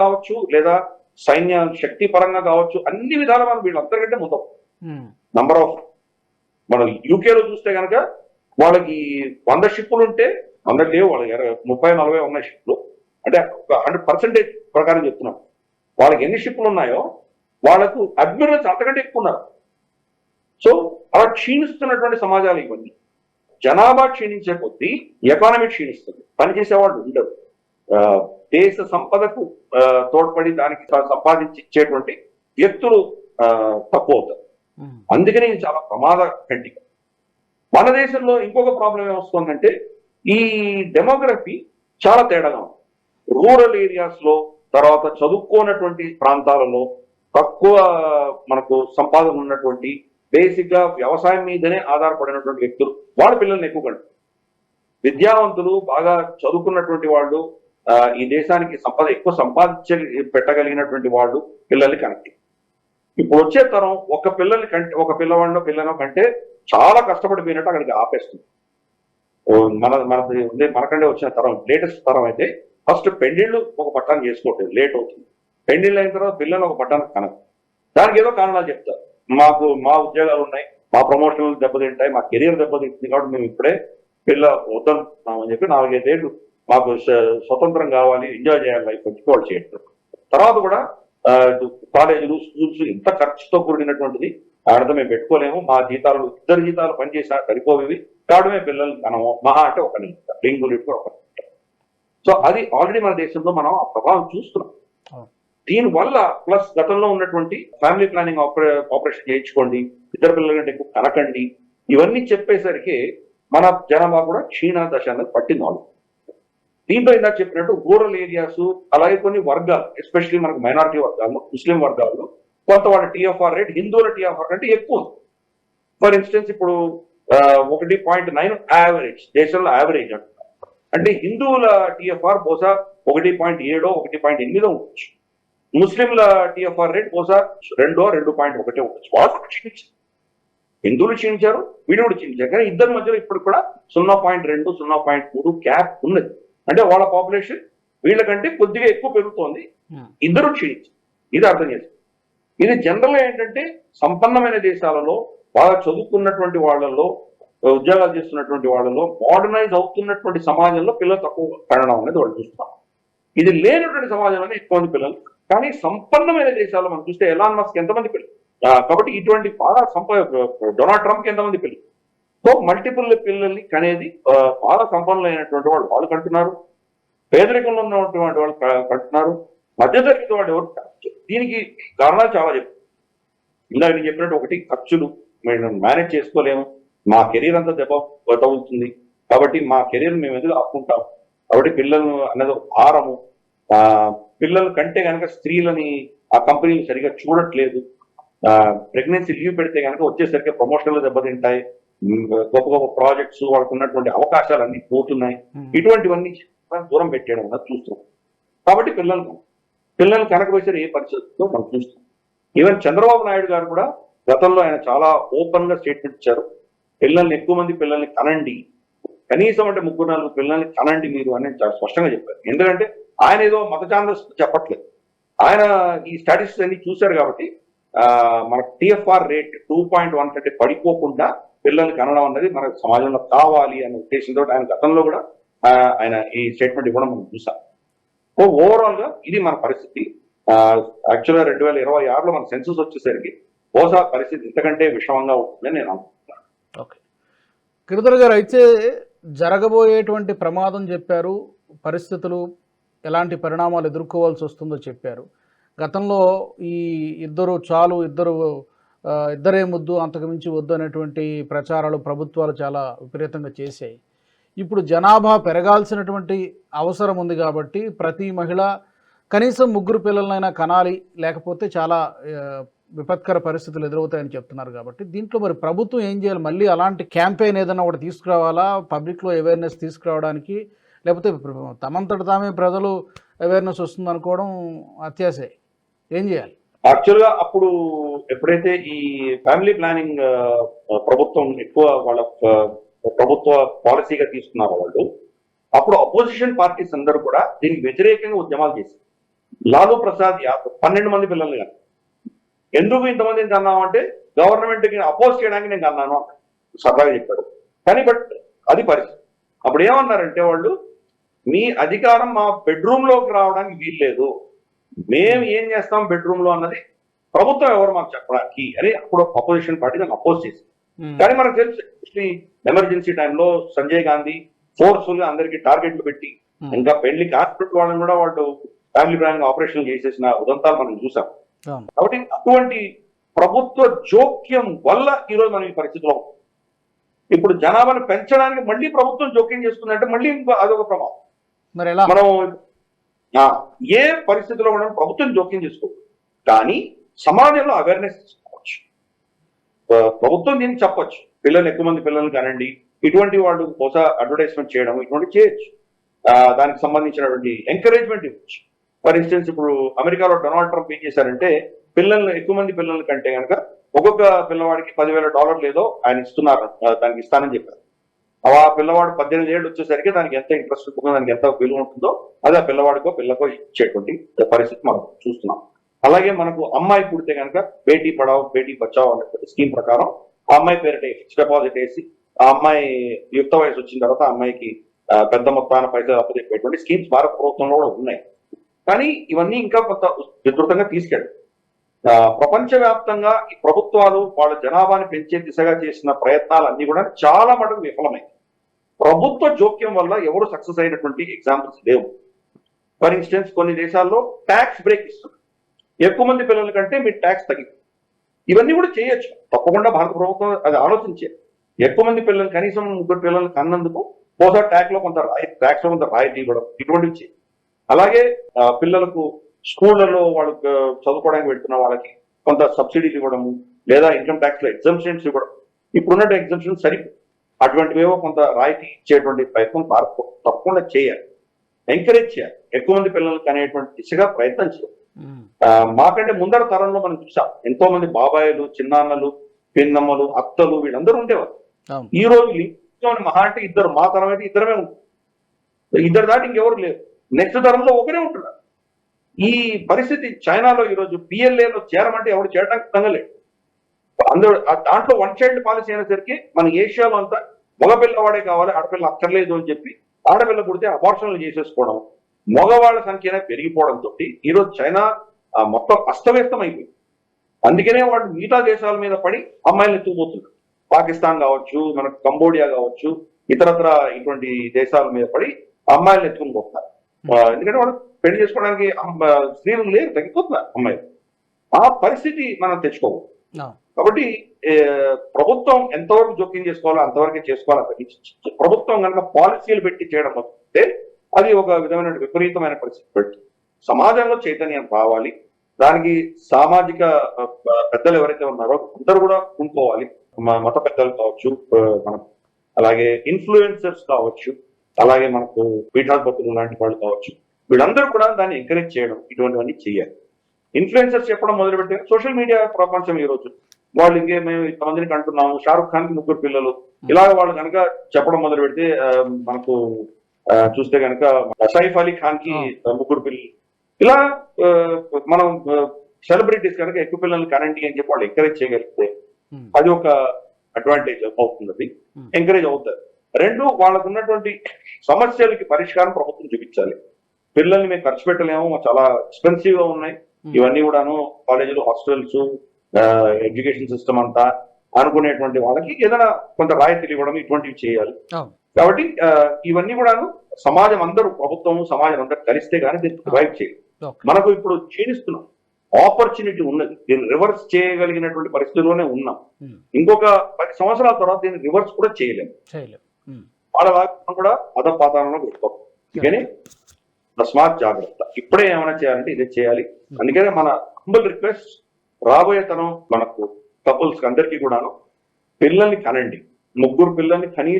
కావచ్చు లేదా సైన్య శక్తి పరంగా కావచ్చు అన్ని విధాల మనం వీళ్ళందరికంటే ముందు. ఉమ్, నంబర్ ఆఫ్ మనం యూకేలో చూస్తే కనుక వాళ్ళకి వంద షిప్పులు ఉంటే వంద లేవు వాళ్ళకి ఇరవై- ముప్పై నలభై ఉన్నాయి షిప్లు అంటే ఒక హండ్రెడ్ పర్సెంటేజ్ ప్రకారం చెప్తున్నాం. వాళ్ళకి ఎన్ని షిప్పులు ఉన్నాయో వాళ్ళకు అడ్మిరల్స్ అంతకంటే ఎక్కువ ఉన్నారు. సో అలా క్షీణిస్తున్నటువంటి సమాజాలు ఇవన్నీ. జనాభా క్షీణించే కొద్దీ ఎకానమీ క్షీణిస్తుంది. పనిచేసే వాళ్ళు ఉండరు. దేశ సంపదకు తోడ్పడి దానికి సంపాదించి ఇచ్చేటువంటి వ్యక్తులు తక్కువ అవుతారు అందుకని ఇది చాలా ప్రమాద ఖండిక. మన దేశంలో ఇంకొక ప్రాబ్లం ఏమొస్తుందంటే ఈ డెమోగ్రఫీ చాలా తేడాగా ఉంది. రూరల్ ఏరియాస్లో తర్వాత చదువుకోనటువంటి ప్రాంతాలలో తక్కువ మనకు సంపాదన ఉన్నటువంటి బేసిక్గా వ్యవసాయం మీదనే ఆధారపడినటువంటి వ్యక్తులు వాళ్ళ పిల్లల్ని ఎక్కువ విద్యావంతులు బాగా చదువుకున్నటువంటి వాళ్ళు ఈ దేశానికి సంపద ఎక్కువ సంపాదించ పెట్టగలిగినటువంటి వాళ్ళు పిల్లల్ని కనెక్ట్ ఇప్పుడు వచ్చే తరం ఒక పిల్లల్ని కంటే ఒక పిల్లవాడినో పిల్లనో కంటే చాలా కష్టపడిపోయినట్టు అక్కడికి ఆపేస్తుంది. ఓ మన మన మనకంటే వచ్చిన తరం లేటెస్ట్ తరం అయితే ఫస్ట్ పెండిళ్ళు ఒక పట్టాన్ని చేసుకోవట్లేదు లేట్ అవుతుంది. పెండిళ్ళు అయిన తర్వాత పిల్లలు ఒక పట్టానికి కనదు దానికి ఏదో కారణాలు చెప్తారు. మాకు మా ఉద్యోగాలు ఉన్నాయి మా ప్రమోషన్లు దెబ్బతింటాయి మా కెరీర్ దెబ్బతింటుంది కాబట్టి మేము ఇప్పుడే పిల్ల వద్దనుకున్నామని చెప్పి నాలుగైదేళ్ళు మాకు స్వ- స్వతంత్రం కావాలి ఎంజాయ్ చేయాలి లైఫ్ వచ్చి వాళ్ళు తర్వాత కూడా కాలేజీలు స్కూల్స్ ఇంత ఖర్చుతో కూడినటువంటిది ఆడతో మేము పెట్టుకోలేము. మా జీతాలు ఇద్దరు జీతాలు పనిచేసా సరిపోవేవి. కాబట్టి మేము పిల్లలు కనము మహా అంటే ఒక డెంగ్యూ కూడా ఒక సో అది ఆల్రెడీ మన దేశంలో మనం ఆ ప్రభావం చూస్తున్నాం. అవును. దీని వల్ల ప్లస్ గతంలో ఉన్నటువంటి ఫ్యామిలీ ప్లానింగ్ ఆపరేషన్ చేయించుకోండి ఇద్దరు పిల్లల కంటే ఎక్కువ కనకండి ఇవన్నీ చెప్పేసరికి మన జనాభా కూడా క్షీణ దశ అనేది పట్టింది వాళ్ళు దీంతో ఇందాక చెప్పినట్టు రూరల్ ఏరియాస్ అలాగే కొన్ని వర్గాలు ఎస్పెషల్లీ మనకు మైనారిటీ వర్గాలు ముస్లిం వర్గాలు కొంత వాళ్ళ టీఎఫ్ఆర్ రేట్ హిందువుల టీఎఫ్ఆర్ కంటే ఎక్కువ ఉంది. ఫర్ ఇన్స్టెన్స్ ఇప్పుడు ఒకటి పాయింట్ నైన్ యావరేజ్ దేశంలో యావరేజ్ అంటున్నారు. అంటే హిందువుల టీఎఫ్ఆర్ బహుశా ఒకటి పాయింట్ ఏడో ఒకటి పాయింట్ ఎనిమిదో ఉండొచ్చు. ముస్లింల టీఎఫ్ఆర్ రేట్ బహుశా రెండో రెండు పాయింట్ ఒకటే ఉండొచ్చు. వాళ్ళు క్షీణించారు. హిందువులు క్షీణించారు వీడు కూడా క్షీణించారు. కానీ ఇద్దరి మధ్యలో ఇప్పుడు కూడా సున్నా పాయింట్ రెండు సున్నా పాయింట్ మూడు క్యాప్ ఉన్నది. అంటే వాళ్ళ పాపులేషన్ వీళ్ళకంటే కొద్దిగా ఎక్కువ పెరుగుతోంది. ఇద్దరు క్షీణించారు ఇది అర్థం చేసుకోండి. ఇది జనరల్గా ఏంటంటే సంపన్నమైన దేశాలలో బాగా చదువుకున్నటువంటి వాళ్ళలో ఉద్యోగాలు చేస్తున్నటువంటి వాళ్ళలో మోడర్నైజ్ అవుతున్నటువంటి సమాజంలో పిల్లలు తక్కువ కనడం అనేది వాళ్ళు చూస్తున్నాం ఇది లేనటువంటి సమాజంలోనే ఎక్కువ మంది పిల్లలు. కానీ సంపన్నమైన దేశాల్లో మనం చూస్తే ఎలాన్ మస్క్ ఎంతమంది పిల్లలు? కాబట్టి ఇటువంటి బాగా సంప డొనాల్డ్ ట్రంప్ ఎంతమంది పిల్లలు? సో మల్టిపుల్ పిల్లల్ని కనేది ఆ, బాగా సంపన్నులైనటువంటి వాళ్ళు వాళ్ళు కంటున్నారు పేదరికంలో ఉన్నటువంటి వాళ్ళు క- కంటున్నారు మధ్యతరగతి వాళ్ళు ఎవరు దీనికి కారణాలు చాలా చెప్పు ఇందాక నేను చెప్పినట్టు ఒకటి ఖర్చులు మేము మేనేజ్ చేసుకోలేము. మా కెరీర్ అంతా దెబ్బ తగులుతుంది కాబట్టి మా కెరీర్ మేము ఎందుకు ఆపుకుంటాం? కాబట్టి పిల్లలు అనేది ఒక భారము. ఆ పిల్లల కంటే కనుక స్త్రీలని ఆ కంపెనీలు సరిగా చూడట్లేదు. ప్రెగ్నెన్సీ లీవ్ పెడితే కనుక వచ్చేసరికి ప్రమోషన్లు దెబ్బతింటాయి. గొప్ప గొప్ప ప్రాజెక్ట్స్ వాళ్ళకు ఉన్నటువంటి అవకాశాలు అన్ని పోతున్నాయి ఇటువంటివన్నీ దూరం పెట్టేయడం అన్నది చూస్తున్నాం. కాబట్టి పిల్లలకు పిల్లలు కనక వేసే ఏ పరిస్థితుల్లో మనం చూస్తాం ఈవెన్ చంద్రబాబు నాయుడు గారు కూడా గతంలో ఆయన చాలా ఓపెన్గా స్టేట్మెంట్ ఇచ్చారు. పిల్లల్ని ఎక్కువ మంది పిల్లల్ని కనండి. కనీసం అంటే ముగ్గురు నలుగురు పిల్లల్ని కనండి మీరు అని చాలా స్పష్టంగా చెప్పారు. ఎందుకంటే ఆయన ఏదో మత చెప్పట్లేదు. ఆయన ఈ స్టాటిస్టిక్స్ అన్ని చూశారు కాబట్టి మన TFR rate two point one కంటే పడిపోకుండా పిల్లల్ని కనడం అన్నది మన సమాజంలో కావాలి అనే ఉద్దేశంతో ఆయన గతంలో కూడా ఆయన ఈ స్టేట్మెంట్ ఇవ్వడం మనం చూసాం. సో ఓవరాల్గా ఇది మన పరిస్థితి. యాక్చువల్గా రెండు వేల ఇరవై ఆరులో మన సెన్సస్ వచ్చేసరికి బహుశా పరిస్థితి ఇంతకంటే విషమంగా ఉంటుందని నేను అనుకుంటున్నాను. ఓకే. గిరిధర్ గారు అయితే జరగబోయేటువంటి ప్రమాదం చెప్పారు. పరిస్థితులు ఎలాంటి పరిణామాలు ఎదుర్కోవాల్సి వస్తుందో చెప్పారు. గతంలో ఈ ఇద్దరు చాలు ఇద్దరు ఇద్దరే ముద్దు అంతకుమించి వద్దు అనేటువంటి ప్రచారాలు ప్రభుత్వాలు చాలా విపరీతంగా చేశాయి. ఇప్పుడు జనాభా పెరగాల్సినటువంటి అవసరం ఉంది కాబట్టి ప్రతి మహిళ కనీసం ముగ్గురు పిల్లలనైనా కనాలి లేకపోతే చాలా విపత్కర పరిస్థితులు ఎదురవుతాయని చెప్తున్నారు కాబట్టి దీంట్లో మరి ప్రభుత్వం ఏం చేయాలి? మళ్ళీ అలాంటి క్యాంపెయిన్ ఏదైనా ఒకటి తీసుకురావాలా? పబ్లిక్లో అవేర్నెస్ తీసుకురావడానికి లేకపోతే తమంతట తామే ప్రజలు అవేర్నెస్ వస్తుంది అనుకోవడం అత్యాశే. ఏం చేయాలి? యాక్చువల్గా అప్పుడు ఎప్పుడైతే ఈ ఫ్యామిలీ ప్లానింగ్ ప్రభుత్వం ఎక్కువ వాళ్ళ ప్రభుత్వ పాలసీగా తీసుకున్నారు వాళ్ళు అప్పుడు అపోజిషన్ పార్టీస్ అందరూ కూడా దీనికి వ్యతిరేకంగా ఉద్యమాలు చేశారు. లాలూ ప్రసాద్ యాదవ్ పన్నెండు మంది పిల్లల్ని కానీ ఎందుకు ఇంతమందిని కన్నావు అంటే గవర్నమెంట్కి అపోజ్ చేయడానికి నేను కన్నాను సరదాగా చెప్పాడు. కానీ బట్ అది పరిస్థితి. అప్పుడు ఏమన్నారంటే వాళ్ళు మీ అధికారం మా బెడ్రూమ్లోకి రావడానికి వీల్లేదు. మేము ఏం చేస్తాం బెడ్రూమ్లో అన్నది ప్రభుత్వం ఎవరు మాకు చెప్పడానికి అని అప్పుడు అపోజిషన్ పార్టీ దాన్ని అపోజ్ చేసింది. కానీ మనకు తెలుసు ఎమర్జెన్సీ టైంలో సంజయ్ గాంధీ ఫోర్స్ఫుల్గా అందరికి టార్గెట్లు పెట్టి ఇంకా పెళ్ళి హాస్పిటల్ వాళ్ళని కూడా వాళ్ళు ఫ్యామిలీ ప్లానింగ్ ఆపరేషన్ చేసేసిన ఉదంతాలు మనం చూసాం. కాబట్టి అటువంటి ప్రభుత్వ జోక్యం వల్ల ఈరోజు మనం ఈ పరిస్థితిలో. ఇప్పుడు జనాభాను పెంచడానికి మళ్ళీ ప్రభుత్వం జోక్యం చేసుకుందంటే మళ్ళీ ఇంకో అదొక ప్రమాదం ఎలా మనం ఏ పరిస్థితిలో ఉండడం ప్రభుత్వం జోక్యం చేసుకోకూడదు. కానీ సమాజంలో అవేర్నెస్ తీసుకోవచ్చు. ప్రభుత్వం దీన్ని చెప్పొచ్చు. పిల్లలు ఎక్కువ మంది పిల్లలు కానండి ఇటువంటి వాళ్ళు బహుశా అడ్వర్టైజ్మెంట్ చేయడం ఇటువంటి చేయొచ్చు. దానికి సంబంధించినటువంటి ఎంకరేజ్మెంట్ ఇవ్వచ్చు. ఫర్ ఇన్స్టెన్స్ ఇప్పుడు అమెరికాలో డొనాల్డ్ ట్రంప్ ఏం చేశారంటే పిల్లల్ని ఎక్కువ మంది పిల్లల కంటే కనుక ఒక్కొక్క పిల్లవాడికి పదివేల డాలర్లు ఏదో ఆయన ఇస్తున్నారు దానికి ఇస్తానని చెప్పారు. ఆ పిల్లవాడు పద్దెనిమిది ఏళ్ళు వచ్చేసరికి దానికి ఎంత ఇంట్రెస్ట్ ఉంటుందో దానికి ఎంత విలువ ఉంటుందో అది ఆ పిల్లవాడికో పిల్లకో ఇచ్చేటువంటి పరిస్థితి మనం చూస్తున్నాం. అలాగే మనకు అమ్మాయి పుడితే కనుక బేటీ పడావు బేటీ బచావు అనే స్కీమ్ ప్రకారం ఆ అమ్మాయి పేరిట ఫిక్స్ డిపాజిట్ వేసి ఆ అమ్మాయి యుక్త వయసు వచ్చిన తర్వాత అమ్మాయికి పెద్ద మొత్తాన పైసలు అప్పచెప్పేటువంటి స్కీమ్స్ భారత ప్రభుత్వంలో కూడా ఉన్నాయి. కానీ ఇవన్నీ ఇంకా కొంత విస్తృతంగా తీసుకెళ్ళారు. ప్రపంచవ్యాప్తంగా ఈ ప్రభుత్వాలు వాళ్ళ జనాభాని పెంచే దిశగా చేసిన ప్రయత్నాలన్నీ కూడా చాలా మటుకు విఫలమైంది ప్రభుత్వ జోక్యం వల్ల ఎవరు సక్సెస్ అయినటువంటి ఎగ్జాంపుల్స్ లేవు. ఫర్ ఇన్స్టెన్స్ కొన్ని దేశాల్లో ట్యాక్స్ బ్రేక్ ఇస్తుంది. ఎక్కువ మంది పిల్లల కంటే మీ ట్యాక్స్ తగ్గింది ఇవన్నీ కూడా చేయొచ్చు. తప్పకుండా భారత ప్రభుత్వం అది ఆలోచించే. ఎక్కువ మంది పిల్లలు కనీసం ముగ్గురు పిల్లలు కన్నందుకు బహుశా ట్యాక్స్లో కొంత రాయి ట్యాక్స్లో కొంత రాయితీ ఇవ్వడం ఇటువంటివి అలాగే ఆ, పిల్లలకు స్కూళ్ళలో వాళ్ళు ఆ, చదువుకోవడానికి వెళ్తున్న వాళ్ళకి కొంత సబ్సిడీలు ఇవ్వడము లేదా ఇన్కమ్ ట్యాక్స్లో ఎగ్జామ్షన్స్ ఇవ్వడం. ఇప్పుడున్న ఎగ్జామ్షన్ సరి అటువంటివేవో కొంత రాయితీ ఇచ్చేటువంటి ప్రయత్నం భారత్ తప్పకుండా చేయాలి. ఎంకరేజ్ చేయాలి. ఎక్కువ మంది పిల్లలకు అనేటువంటి దిశగా ప్రయత్నం చేయాలి. మాకంటే ముందర తరంలో మనం చూసాం. ఎంతో మంది బాబాయిలు చిన్నాన్నలు పిన్నమ్మలు అత్తలు వీళ్ళందరూ ఉండేవారు. ఈ రోజు మహా అంటే ఇద్దరు మా తరం అయితే ఇద్దరమే ఉంటుంది ఇద్దరు దాటి ఇంకెవరు లేరు. నెక్స్ట్ తరంలో ఒకరే ఉంటున్నారు. ఈ పరిస్థితి చైనాలో ఈ రోజు పిఎల్ఏలో చేరమంటే ఎవరు చేరడానికి తగ్గలేదు అందరూ దాంట్లో వన్ చైల్డ్ పాలసీ అయినసరికి మన ఏషియాలో అంతా మగపిల్లవాడే కావాలి ఆడపిల్ల అక్కర్లేదు అని చెప్పి ఆడపిల్ల పుడితే అబార్షన్లు చేసేసుకోవడం మగవాళ్ళ సంఖ్య పెరిగిపోవడంతో ఈ రోజు చైనా మొత్తం అస్తవ్యస్తం అయిపోయింది. అందుకనే వాళ్ళు మిగతా దేశాల మీద పడి అమ్మాయిలు ఎత్తుకుపోతున్నారు. పాకిస్తాన్ కావచ్చు మనకు కంబోడియా కావచ్చు ఇతరత్ర ఇటువంటి దేశాల మీద పడి అమ్మాయిలు ఎత్తుకుని పోతున్నారు. ఎందుకంటే వాళ్ళు పెళ్ళి చేసుకోవడానికి స్త్రీలు లేరు తగ్గిపోతున్నారు అమ్మాయిలు. ఆ పరిస్థితి మనం తెచ్చుకోవాలి కాబట్టి ప్రభుత్వం ఎంతవరకు జోక్యం చేసుకోవాలో అంతవరకే చేసుకోవాలి తగ్గించి ప్రభుత్వం కనుక పాలసీలు పెట్టి చేయడం మొదలుపెడితే అది ఒక విధమైన విపరీతమైన పరిస్థితి. పెట్టి సమాజంలో చైతన్యం రావాలి. దానికి సామాజిక పెద్దలు ఎవరైతే ఉన్నారో అందరూ కూడా పూనుకోవాలి మ- మత పెద్దలు కావచ్చు ఆ, మనకు అలాగే ఇన్ఫ్లుయెన్సర్స్ కావచ్చు అలాగే మనకు పీఠాధిపతులు లాంటి వాళ్ళు కావచ్చు. వీళ్ళందరూ కూడా దాన్ని ఎంకరేజ్ చేయడం ఇటువంటివన్నీ చేయాలి. ఇన్ఫ్లుయెన్సర్స్ చెప్పడం మొదలుపెట్టే సోషల్ మీడియా ప్రపంచం ఈ రోజు. వాళ్ళు ఇంకే మేము ఇంతమందిని కంటున్నాము షారుఖ్ ఖాన్కి ముగ్గురు పిల్లలు. ఇలాగ వాళ్ళు కనుక చెప్పడం మొదలు పెడితే మనకు చూస్తే కనుక సైఫ్ అలీ ఖాన్కి ముగ్గురు పిల్లలు. ఇలా మనం సెలబ్రిటీస్ కనుక ఎక్కువ పిల్లల్ని కనండి అని చెప్పి వాళ్ళు ఎంకరేజ్ చేయగలిగితే అది ఒక అడ్వాంటేజ్ అవుతుంది. ఎంకరేజ్ అవుతారు. రెండు వాళ్ళకు ఉన్నటువంటి సమస్యలకి పరిష్కారం ప్రభుత్వం చూపించాలి. పిల్లల్ని మేము ఖర్చు పెట్టలేము చాలా ఎక్స్పెన్సివ్గా ఉన్నాయి. ఉమ్, ఇవన్నీ కూడాను కాలేజీలు హాస్టల్స్ ఎడ్యుకేషన్ సిస్టమ్ అంతా అనుకునేటువంటి వాళ్ళకి ఏదైనా కొంత రాయితీలు ఇవ్వడం ఇటువంటివి చేయాలి. కాబట్టి ఇవన్నీ కూడాను సమాజం అందరూ ప్రభుత్వం సమాజం అందరూ కలిస్తే కానీ దీన్ని రివైవ్ చేయాలి. మనకు ఇప్పుడు క్షీణిస్తున్నాం. ఆపర్చునిటీ ఉన్నది. దీన్ని రివర్స్ చేయగలిగినటువంటి పరిస్థితిలోనే ఉన్నాం. ఉమ్, ఇంకొక పది సంవత్సరాల తర్వాత దీన్ని రివర్స్ కూడా చేయలేము వాళ్ళ వాక్యం కూడా అధపాతాలను పెట్టుకోం. అందుకని తస్మాత్ జాగ్రత్త. ఇప్పుడే ఏమైనా చేయాలంటే ఇదే చేయాలి. అందుకనే మన హంబుల్ రిక్వెస్ట్ రాబోయే తనం మనకు కపుల్స్ అందరికీ కూడాను పిల్లల్ని కనండి. ముగ్గురు పిల్లల్ని కనీసం